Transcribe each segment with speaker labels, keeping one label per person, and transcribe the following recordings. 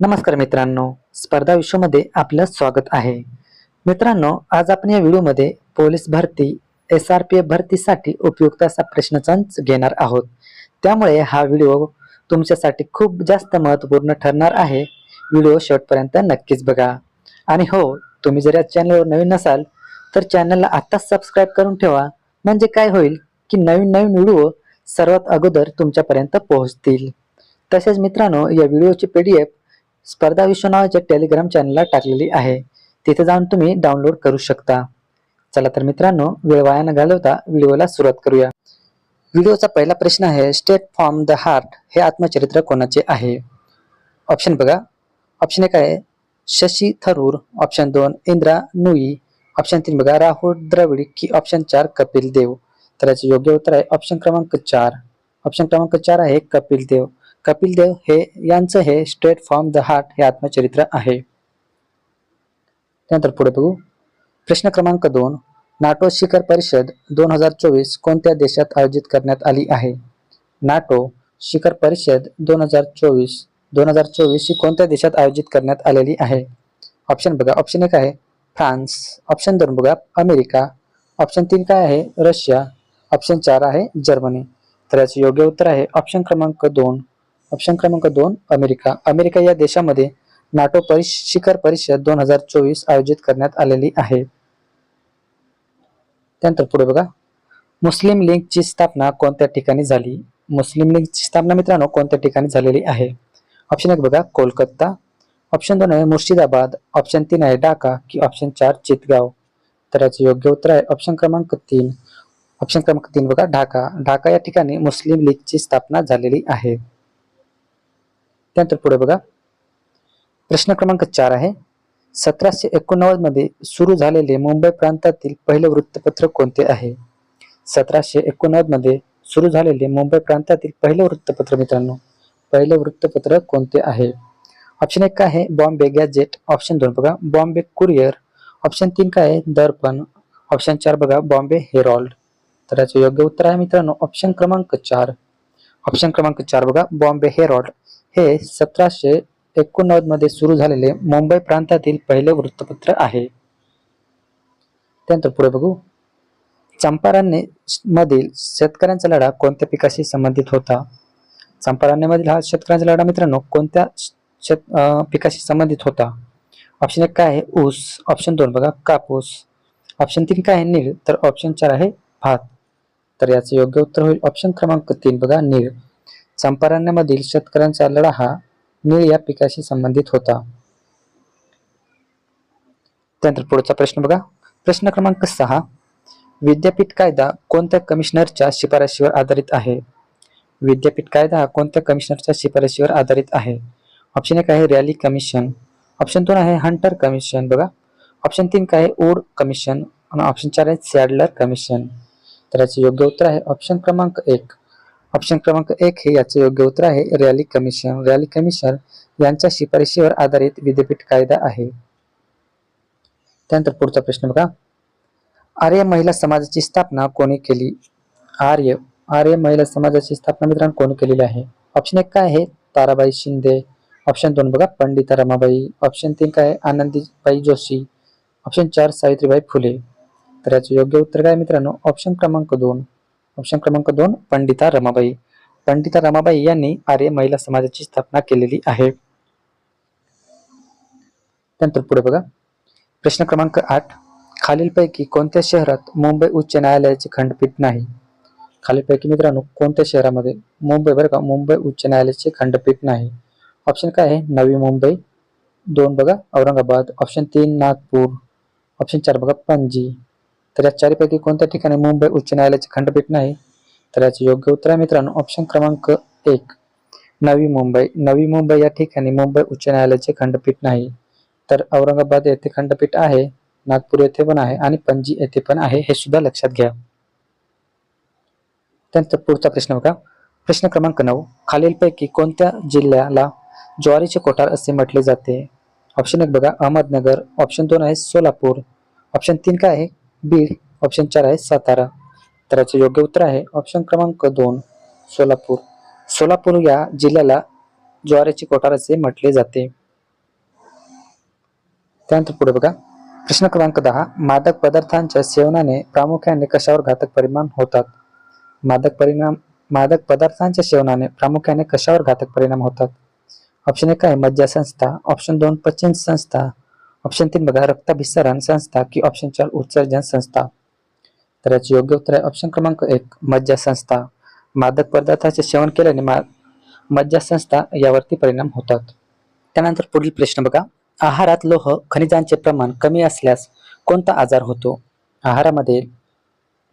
Speaker 1: नमस्कार मित्रांनो स्पर्धा विश्वमध्ये आपलं स्वागत आहे. मित्रांनो आज आपण या व्हिडिओमध्ये पोलीस भरती एस आर पी एफ भरतीसाठी उपयुक्त असा प्रश्नसंच घेणार आहोत. त्यामुळे हा व्हिडिओ तुमच्यासाठी खूप जास्त महत्त्वपूर्ण ठरणार आहे. व्हिडिओ शेवटपर्यंत नक्कीच बघा. आणि हो तुम्ही जर या चॅनलवर नवीन नसाल तर चॅनलला आत्ताच सबस्क्राईब करून ठेवा. म्हणजे काय होईल की नवीन नवीन व्हिडिओ सर्वात अगोदर तुमच्यापर्यंत पोहोचतील. तसेच मित्रांनो या व्हिडिओची पी डी एफ स्पर्धा विश्व नावाच्या टेलिग्राम चॅनलला टाकलेली आहे. तिथे जाऊन तुम्ही डाउनलोड करू शकता. चला तर मित्रांनो वेळ वाया न घालवता व्हिडिओला सुरुवात करूया. व्हिडिओचा पहिला प्रश्न आहे स्टेट फ्रॉम द हार्ट हे आत्मचरित्र कोणाचे आहे? ऑप्शन बघा. ऑप्शन एक आहे शशी थरूर ऑप्शन दोन इंद्रा नुई ऑप्शन तीन बघा राहुल द्रविड की ऑप्शन चार कपिल देव तर याचे योग्य उत्तर आहे ऑप्शन क्रमांक चार. ऑप्शन क्रमांक चार आहे कपिल देव कपिल देव हे यांचं हे स्ट्रेट फ्रॉम द हार्ट हे आत्मचरित्र आहे. त्यानंतर पुढे बघू. प्रश्न क्रमांक दोन नाटो शिखर परिषद दोन हजार चोवीस कोणत्या देशात आयोजित करण्यात आली आहे? नाटो शिखर परिषद दोन हजार चोवीस दोन हजार चोवीस ही कोणत्या देशात आयोजित करण्यात आलेली आहे? ऑप्शन बघा. ऑप्शन एक आहे फ्रान्स. ऑप्शन दोन बघा. अमेरिका. ऑप्शन तीन काय आहे? रशिया. ऑप्शन चार आहे जर्मनी. तर याचे योग्य उत्तर आहे ऑप्शन क्रमांक दोन ऑप्शन क्रमांक दोन अमेरिका. अमेरिका या देशामध्ये नाटो परिष शिखर परिषद दोन हजार चोवीस आयोजित करण्यात आलेली आहे. त्यानंतर पुढे बघा. मुस्लिम लीगची स्थापना कोणत्या ठिकाणी झाली? मुस्लिम लीगची स्थापना मित्रांनो कोणत्या ठिकाणी झालेली आहे? ऑप्शन एक बघा कोलकाता. ऑप्शन दोन आहे मुर्शिदाबाद. ऑप्शन तीन आहे ढाका की ऑप्शन चार चितगाव. तर याचं योग्य उत्तर आहे ऑप्शन क्रमांक तीन. ऑप्शन क्रमांक तीन बघा ढाका. ढाका या ठिकाणी मुस्लिम लीगची स्थापना झालेली आहे. त्यानंतर पुढे बघा. प्रश्न क्रमांक चार आहे. सतराशे एकोणनव्वदमध्ये सुरू झालेले मुंबई प्रांतातील पहिले वृत्तपत्र कोणते आहे? सतराशे एकोणनव्वदमध्ये सुरू झालेले मुंबई प्रांतातील पहिले वृत्तपत्र मित्रांनो. पहिले वृत्तपत्र कोणते आहे? ऑप्शन एक काय आहे? बॉम्बे गॅजेट ऑप्शन दोन बघा. बॉम्बे कुरिअर. ऑप्शन तीन काय आहे? दर्पण. ऑप्शन चार बघा. बॉम्बे हेरॉल्ड. तर याचे योग्य उत्तर आहे मित्रांनो. ऑप्शन क्रमांक चार. ऑप्शन क्रमांक चार बघा. बॉम्बे हेरॉल्ड. हे सतराशे एकोणनव्वदमध्ये सुरू झालेले मुंबई प्रांतातील पहिले वृत्तपत्र आहे. त्यानंतर पुढे बघू. चंपारण्य मधील शेतकऱ्यांचा लढा कोणत्या पिकाशी संबंधित होता? चंपारण्यमधील हा शेतकऱ्यांचा लढा मित्रांनो कोणत्या शेत पिकाशी संबंधित होता? ऑप्शन एक काय आहे? ऊस. ऑप्शन दोन बघा कापूस. ऑप्शन तीन काय आहे? नीळ तर ऑप्शन चार आहे भात. तर याचं योग्य उत्तर होईल ऑप्शन क्रमांक तीन बघा नीळ चंपारण्यमधील शेतकऱ्यांचा लढा हा नीळ या पिकाशी संबंधित होता. त्यानंतर पुढचा प्रश्न बघा. प्रश्न क्रमांक सहा. विद्यापीठ कायदा कोणत्या कमिशनरच्या शिफारशीवर आधारित आहे? विद्यापीठ कायदा हा कोणत्या कमिशनरच्या शिफारशीवर आधारित आहे? ऑप्शन एक आहे रॅली कमिशन ऑप्शन दोन आहे हंटर कमिशन बघा. ऑप्शन तीन काय आहे? वूड कमिशन आणि ऑप्शन चार आहे सॅडलर कमिशन तर याचे योग्य उत्तर आहे ऑप्शन क्रमांक एक. ऑप्शन क्रमांक एक हे याचे योग्य उत्तर आहे रॅली कमिशन रॅली कमिशन यांच्या शिफारशीवर आधारित विद्यापीठ कायदा आहे. त्यानंतर पुढचा प्रश्न बघा. आर्य महिला समाजाची स्थापना कोणी केली? आर्य आर्य महिला समाजाची स्थापना मित्रांनो कोणी केलेली आहे? ऑप्शन एक काय आहे? ताराबाई शिंदे. ऑप्शन दोन बघा पंडिता रमाबाई. ऑप्शन तीन काय आनंदीबाई जोशी. ऑप्शन चार सावित्रीबाई फुले. तर याचे योग्य उत्तर काय मित्रांनो? ऑप्शन क्रमांक दोन. ऑप्शन क्रमांक दोन पंडिता रमाबाई. पंडिता रमाबाई यांनी आर्य महिला समाजाची स्थापना केलेली आहे. त्यानंतर पुढे बघा. प्रश्न क्रमांक आठ. खालीलपैकी कोणत्या शहरात मुंबई उच्च न्यायालयाचे खंडपीठ नाही? खालीलपैकी मित्रांनो कोणत्या शहरामध्ये मुंबई बरं का मुंबई उच्च न्यायालयाचे खंडपीठ नाही? ऑप्शन काय आहे? नवी मुंबई. दोन बघा औरंगाबाद. ऑप्शन तीन नागपूर. ऑप्शन चार बघा पणजी. तर या चारपैकी कोणत्या ठिकाणी मुंबई उच्च न्यायालयाचे खंडपीठ नाही तर याचे योग्य उत्तर आहे मित्रांनो ऑप्शन क्रमांक एक नवी मुंबई. नवी मुंबई या ठिकाणी मुंबई उच्च न्यायालयाचे खंडपीठ नाही. तर औरंगाबाद येथे खंडपीठ आहे नागपूर येथे पण आहे आणि पणजी येथे पण आहे हे सुद्धा लक्षात घ्या. त्यानंतर पुढचा प्रश्न बघा. प्रश्न क्रमांक नऊ खालीलपैकी कोणत्या जिल्ह्याला ज्वारीचे कोठार असे म्हटले जाते? ऑप्शन एक बघा अहमदनगर. ऑप्शन दोन आहे सोलापूर. ऑप्शन तीन काय आहे? बीड ऑप्शन चार आहे सातारा. तर याचे योग्य उत्तर आहे ऑप्शन क्रमांक दोन सोलापूर. सोलापूर या जिल्ह्याला ज्वारीची कोठार असे म्हटले जाते. त्यानंतर पुढे बघा. प्रश्न क्रमांक दहा मादक पदार्थांच्या सेवनाने प्रामुख्याने कशावर घातक परिणाम होतात? मादक परिणाम मादक पदार्थांच्या सेवनाने प्रामुख्याने कशावर घातक परिणाम होतात? ऑप्शन एक आहे मज्जा संस्था ऑप्शन दोन पचन संस्था ऑप्शन तीन बघा रक्ताभिसरण संस्था की ऑप्शन चार उत्सर्जन संस्था तर याचे योग्य उत्तर आहे ऑप्शन क्रमांक एक मज्जा संस्था मादक पदार्थाचे सेवन केल्याने मा मज्जा संस्था यावरती परिणाम होतात. त्यानंतर पुढील प्रश्न बघा. आहारात लोह खनिजांचे प्रमाण कमी असल्यास कोणता आजार होतो? आहारामध्ये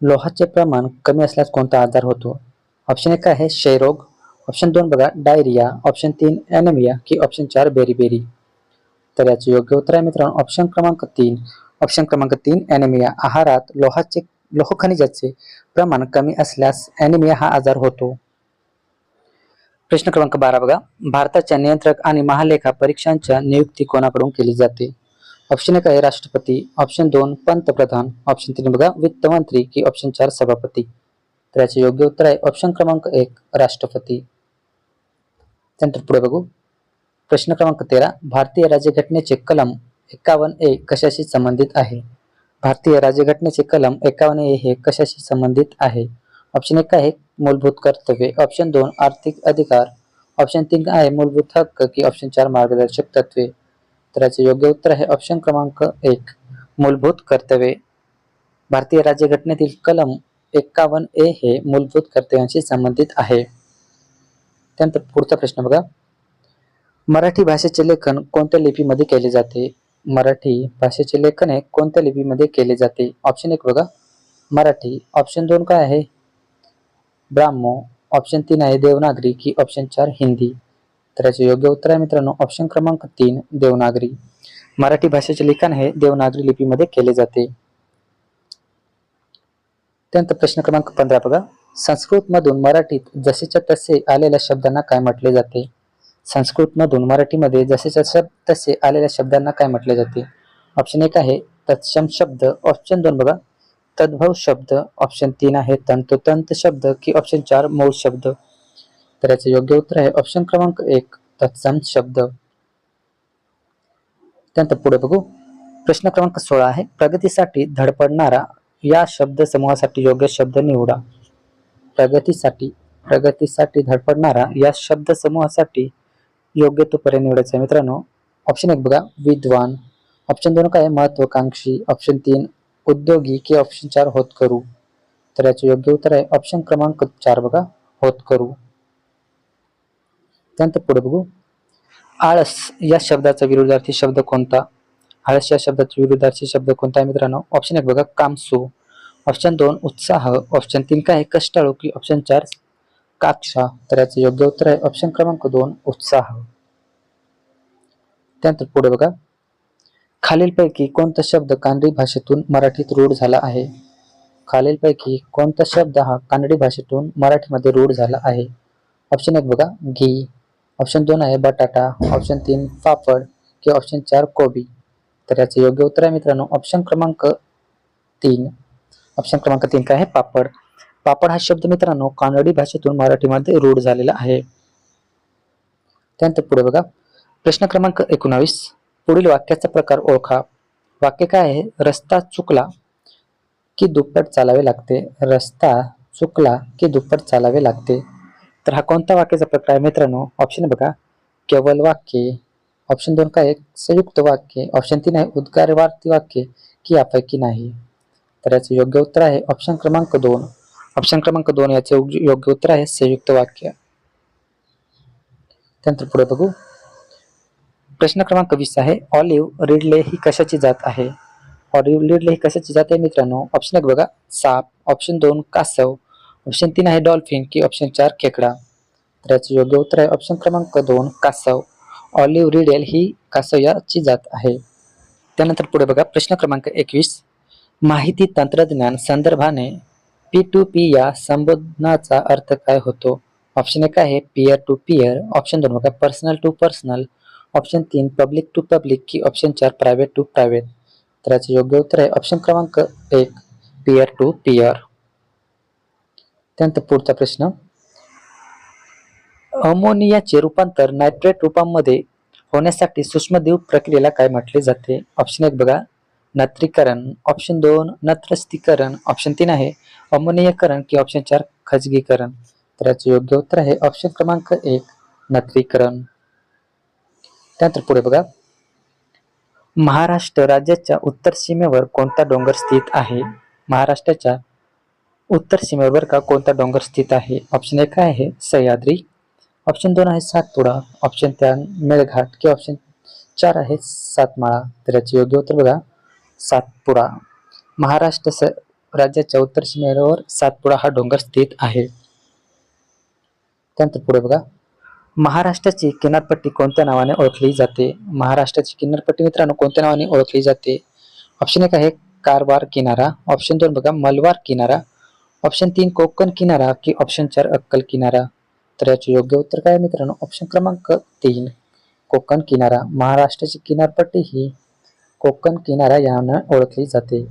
Speaker 1: लोहाचे प्रमाण कमी असल्यास कोणता आजार होतो? ऑप्शन एक आहे क्षयरोग. ऑप्शन दोन बघा डायरिया. ऑप्शन तीन ॲनेमिया की ऑप्शन चार बेरीबेरी. तर याचे योग्य उत्तर आहे मित्रांनो. ऑप्शन क्रमांक तीन. ऑप्शन क्रमांक तीन ॲनेमिया आहारात लोहाचे लोह खनिजाचे प्रमाण कमी असल्यास ॲनेमिया हा आजार होतो. प्रश्न क्रमांक बारा बघा. भारताच्या नियंत्रक आणि महालेखा परीक्षांच्या नियुक्ती कोणाकडून केली जाते? ऑप्शन एक आहे राष्ट्रपती. ऑप्शन दोन पंतप्रधान. ऑप्शन तीन बघा वित्त मंत्री की ऑप्शन चार सभापती. तर याचे योग्य उत्तर आहे. ऑप्शन क्रमांक एक राष्ट्रपती. त्यानंतर पुढे बघू. प्रश्न क्रमांक तेरा भारतीय राज्यघटनेचे कलम एकावन्न ए कशाशी संबंधित आहे? भारतीय राज्यघटनेचे कलम एकावन्न ए हे कशाशी संबंधित आहे? ऑप्शन एक आहे मूलभूत कर्तव्ये. ऑप्शन दोन आर्थिक अधिकार. ऑप्शन तीन आहे मूलभूत हक्क की ऑप्शन चार मार्गदर्शक तत्वे. तर याचे योग्य उत्तर आहे ऑप्शन क्रमांक एक मूलभूत कर्तव्ये. भारतीय राज्यघटनेतील कलम एकावन्न ए हे मूलभूत कर्तव्यांशी संबंधित आहे. त्यानंतर पुढचा प्रश्न बघा. मराठी भाषेचे लेखन कोणत्या लिपीमध्ये केले जाते? मराठी भाषेचे लेखन हे कोणत्या लिपीमध्ये केले जाते? ऑप्शन एक बघा. मराठी ऑप्शन दोन काय आहे? ब्राह्मो ऑप्शन तीन आहे देवनागरी की ऑप्शन चार हिंदी. तर याचे योग्य उत्तर आहे मित्रांनो ऑप्शन क्रमांक तीन देवनागरी. मराठी भाषेचे लिखाण हे देवनागरी लिपीमध्ये केले जाते. त्यानंतर प्रश्न क्रमांक पंधरा बघा. संस्कृत मधून मराठीत जसेच्या तसे आलेल्या शब्दांना काय म्हटले जाते? संस्कृतमधून मराठीमध्ये जसेच्या शब्द तसे आलेल्या शब्दांना काय म्हटले जाते? ऑप्शन एक आहे तत्सम शब्द. ऑप्शन दोन बघा. तद्भव शब्द. ऑप्शन तीन आहे तंतोतंत शब्द की ऑप्शन चार मूळ शब्द. तर याचे योग्य उत्तर आहे ऑप्शन क्रमांक एक तत्सम शब्द. त्यानंतर पुढे बघू. प्रश्न क्रमांक सोळा आहे प्रगतीसाठी धडपडणारा या शब्द समूहासाठी योग्य शब्द निवडा. प्रगतीसाठी प्रगतीसाठी धडपडणारा या शब्द समूहासाठी योग्य तो पर्याय निवडायचा आहे. मित्रांनो ऑप्शन एक बघा विद्वान. ऑप्शन दोन काय आहे? महत्वाकांक्षी. ऑप्शन तीन उद्योगी की ऑप्शन चार होत करू तर याचे योग्य उत्तर आहे ऑप्शन क्रमांक चार बघा होत करू त्यानंतर पुढे बघू. आळस या शब्दाचा विरुद्धार्थी शब्द कोणता? आळस या शब्दाचा विरुद्धार्थी शब्द कोणता आहे मित्रांनो? ऑप्शन एक बघा कामसू. ऑप्शन दोन उत्साह. ऑप्शन तीन काय कष्टाळू की ऑप्शन चार काक्षा तर याचं योग्य उत्तर आहे ऑप्शन क्रमांक दोन उत्साह. त्यानंतर पुढे बघा. खालीलपैकी कोणता शब्द कानडी भाषेतून मराठीत रूढ झाला आहे? खालीलपैकी कोणता शब्द हा कानडी भाषेतून मराठीमध्ये रूढ झाला आहे? ऑप्शन एक बघा घी. ऑप्शन दोन आहे बटाटा. ऑप्शन तीन पापड किंवा ऑप्शन चार कोबी. तर याचं योग्य उत्तर आहे मित्रांनो ऑप्शन क्रमांक तीन. ऑप्शन क्रमांक तीन काय आहे? पापड. पापड हा शब्द मित्रांनो कानडी भाषेतून मराठीमध्ये रूढ झालेला आहे. त्यानंतर पुढे बघा. प्रश्न क्रमांक एकोणावीस. पुढील वाक्याचा प्रकार ओळखा. वाक्य काय आहे? रस्ता चुकला की दुप्पट चालावे लागते. रस्ता चुकला की दुप्पट चालावे लागते. तर हा कोणता वाक्याचा प्रकार आहे मित्रांनो? ऑप्शन बघा. केवल वाक्य. ऑप्शन दोन काय संयुक्त वाक्य. ऑप्शन तीन आहे उद्गारवार्थी वाक्य की यापैकी नाही. तर याचं योग्य उत्तर आहे ऑप्शन क्रमांक दोन. ऑप्शन क्रमांक दोन याचे योग्य उत्तर आहे, संयुक्त वाक्य. त्यानंतर पुढे बघू. प्रश्न क्रमांक वीस आहे, ऑलिव्ह रिडले ही कशाची जात आहे? ऑलिव्ह रिडले ही कशाची जात आहे मित्रांनो? ऑप्शन एक बघा, साप. ऑप्शन दोन, कासव. ऑप्शन तीन आहे डॉल्फिन की ऑप्शन चार, खेकडा. तर याचे योग्य उत्तर आहे ऑप्शन क्रमांक दोन, कासव. ऑलिव्ह रिडेल ही कासव याची जात आहे. त्यानंतर पुढे बघा, प्रश्न क्रमांक एकवीस. माहिती तंत्रज्ञान संदर्भाने पी टू पी या संबोधनाचा अर्थ काय होतो? ऑप्शन एक आहे पियर टू पियर ऑप्शन दोन बघा पर्सनल टू पर्सनल ऑप्शन तीन पब्लिक टू पब्लिक की ऑप्शन चार प्रायव्हेट टू प्रायव्हेट तर याचे योग्य उत्तर आहे ऑप्शन क्रमांक एक पियर टू पियर त्यानंतर पुढचा प्रश्न. अमोनियाचे रूपांतर नायट्रेट रूपामध्ये होण्यासाठी सूक्ष्मदेव प्रक्रियेला काय म्हटले जाते? ऑप्शन एक बघा नत्रीकरण ऑप्शन दोन, नत्रस्तीकरण ऑप्शन तीन आहे. अमोनियकरण की ऑप्शन चार, खजगीकरण. योग्य उत्तर आहे ऑप्शन क्रमांक एक, नत्रीकरण. त्यानंतर महाराष्ट्र राज्याच्या उत्तर सीमेवर कोणता डोंगर स्थित आहे? महाराष्ट्राच्या उत्तर सीमेवर का कोणता डोंगर स्थित आहे? ऑप्शन एक आहे सह्याद्री. ऑप्शन दोन आहे सातपुडा. ऑप्शन तीन मेळघाट. किंवा ऑप्शन चार तर याचे योग्य उत्तर बघा. सातपुडा. महाराष्ट्र स राज्याच्या उत्तर सीमेवर सातपुडा हा डोंगर स्थित आहे. त्यानंतर पुढे बघा. महाराष्ट्राची किनारपट्टी कोणत्या नावाने ओळखली जाते? महाराष्ट्राची किनारपट्टी मित्रांनो कोणत्या नावाने ओळखली जाते? ऑप्शन एक आहे कारवार किनारा. ऑप्शन दोन बघा मलवार किनारा. ऑप्शन तीन कोकण किनारा की ऑप्शन चार अक्कल किनारा. तर याचे योग्य उत्तर काय मित्रांनो? ऑप्शन क्रमांक तीन कोकण किनारा. महाराष्ट्राची किनारपट्टी ही कोकण किनारा यानं ओळखली जाते.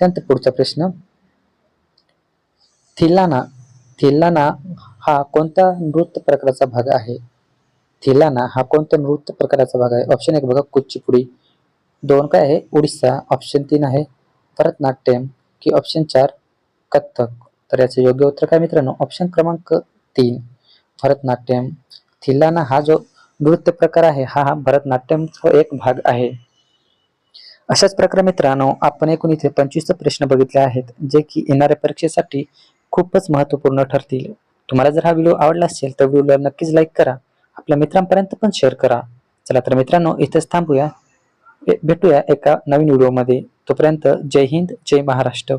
Speaker 1: त्यानंतर पुढचा प्रश्न. थिल्लाना थिल्लाना हा कोणत्या नृत्य प्रकाराचा भाग आहे? थिल्लाना हा कोणत्या नृत्य प्रकाराचा भाग आहे? ऑप्शन एक बघा कुचिपुडी. दोन काय आहे? उडीसा. ऑप्शन तीन आहे भरतनाट्यम की ऑप्शन चार कथ्थक. तर याचे योग्य उत्तर काय मित्रांनो? ऑप्शन क्रमांक तीन भरतनाट्यम. थिल्लाना हा जो नृत्य प्रकार आहे हा हा भरतनाट्यमचा एक भाग आहे. अशाच प्रकारे मित्रांनो आपण एकूण इथे पंचवीस प्रश्न बघितले आहेत जे की येणाऱ्या परीक्षेसाठी खूपच महत्त्वपूर्ण ठरतील. तुम्हाला जर हा व्हिडिओ आवडला असेल तर व्हिडिओला नक्कीच लाईक करा आपल्या मित्रांपर्यंत पण शेअर करा. चला तर मित्रांनो इथेच थांबूया. भेटूया एका नवीन व्हिडिओमध्ये. तोपर्यंत जय हिंद जय महाराष्ट्र.